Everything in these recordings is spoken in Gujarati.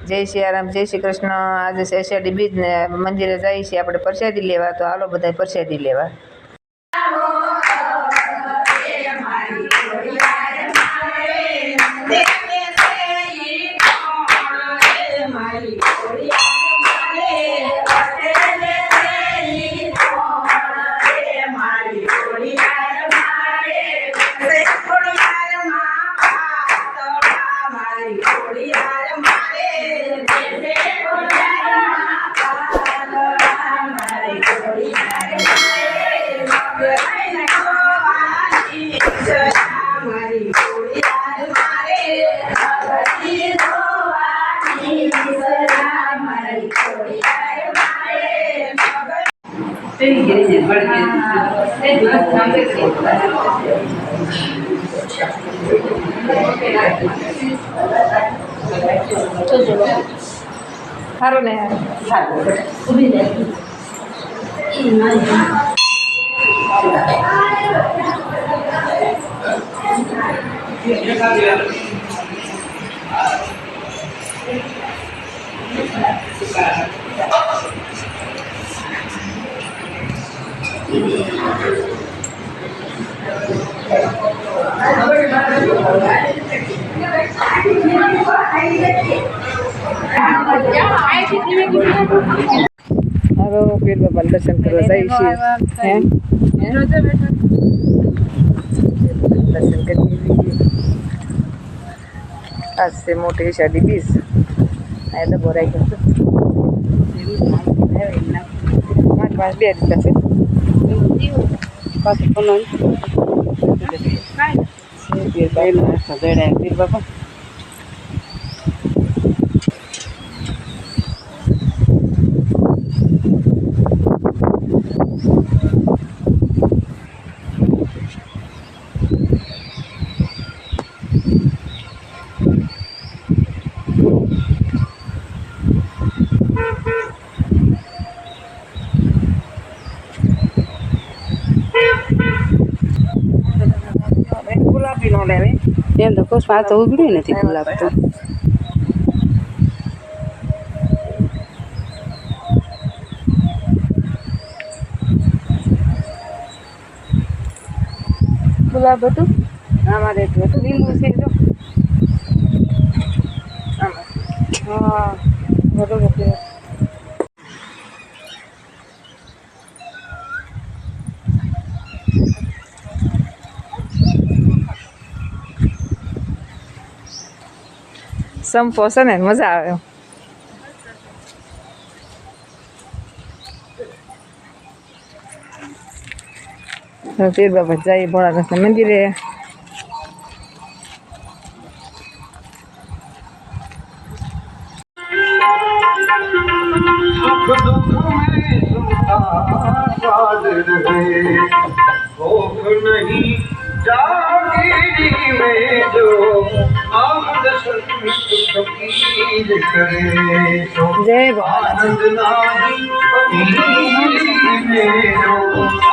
જય સિયારામ જય શ્રી કૃષ્ણ. આજે છે અષાઢી બીજ ને મંદિરે જઈએ છીએ આપણે પ્રસાદી લેવા, તો હાલો બધા પ્રસાદી લેવા. સારું ને હવે પીર બાપા દર્શન કરવા જઈએ છીએ હે દર્શન કરી આજ છે મોટી અષાઢી બીજ આ ડબ્બો રાખ્યો છે પાંચ પાંચ બે રૂપિયા છે પાછું પનોન પીર બાપા સજાડ્યા પીર બાપા ગુલાબી નો લેવી એમ તો પુષ્પા તો ઉગડ્યું નથી ગુલાબ તો. ગુલાબ હતું અમારે તો હતું લીંબુ છે જો. હા બરોબર સંપો છે ને મજા આવે પીર બાબા જઈએ ભોળાનાથના મંદિરે सुख જય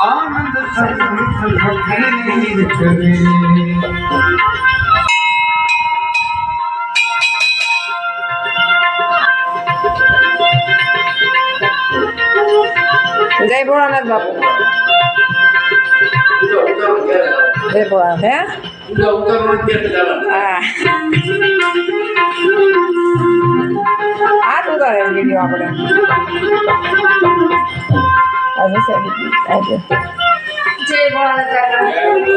આનંદ જય ભોળાનાથ બાપુ. જય ભોળાનાથ હે? હા. ઉતારે વીડિયો આપણે આજે સાડી આજે જય ભોળાનાથ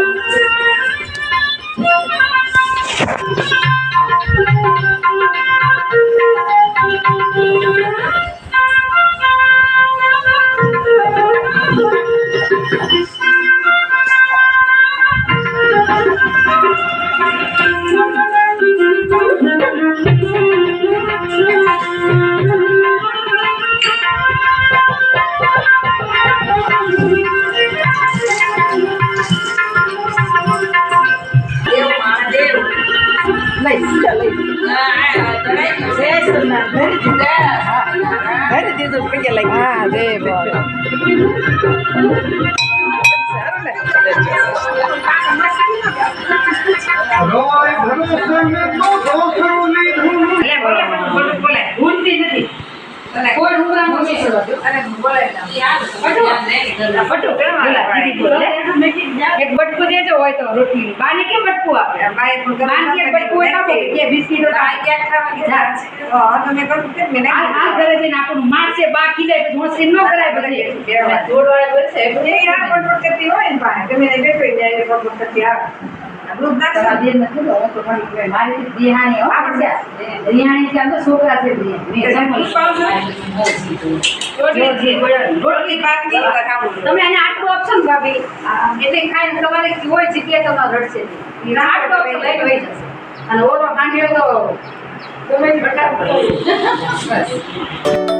નથી કોઈ રૂમરામ નથી કરવાતું. અરે બોલે બટુ બટુ બોલા, બોલે. એક બટકું દેજો હોય તો રોટલી. બાને કેમ બટકું આપે? બાએ પણ ઘરે બાને કે બટકું હોય તો કે બિસ્કિટો તો બાએ ક્યાંક ખાવા તો મેં કહ્યું કે મેં આ આ ઘરે જઈને આપણું મારશે બા ખીજાય પછી હોંશી ન કરાય બધી. એ આ પણ કરતી હોય ને પાસે તમે એને બેઠો જાય એટલે પણ કરતી આવે. જ છોકરા છે તમે આને આટલું આપશો ને ભાભી? એટલે ખાઈને તમારે હોય જગ્યાએ તમારે રડશે. આટલું આપશો લઈને વહી જશે. અને ઓલો ખાંડ્યો તો તમે તે બટાકો.